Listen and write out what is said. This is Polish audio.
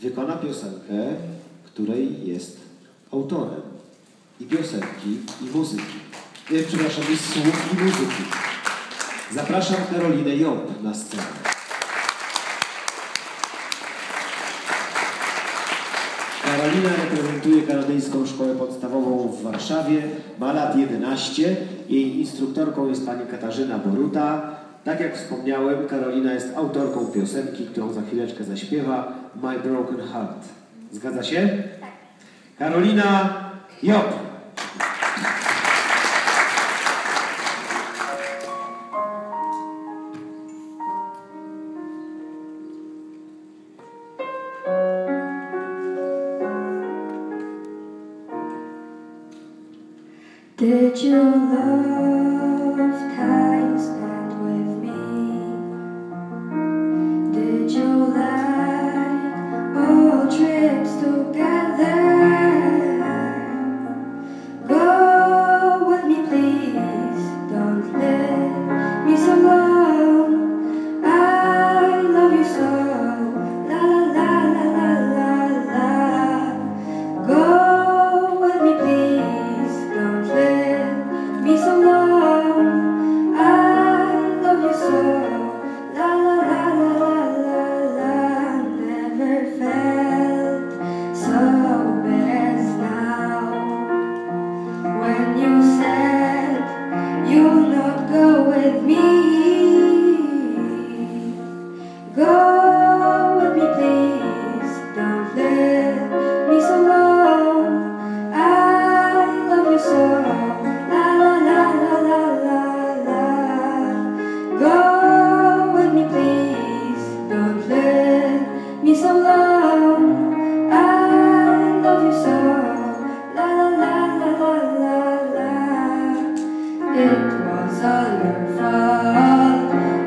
wykona piosenkę, której jest autorem i piosenki, i muzyki. Nie, przepraszam, i słów, i muzyki. Zapraszam Karolinę Job na scenę. Karolina reprezentuje Kanadyjską Szkołę Podstawową w Warszawie, ma lat 11. Jej instruktorką jest pani Katarzyna Boruta. Tak jak wspomniałem, Karolina jest autorką piosenki, którą za chwileczkę zaśpiewa My Broken Heart. Zgadza się? Tak. Karolina Job. Did you love with me. Father, Father.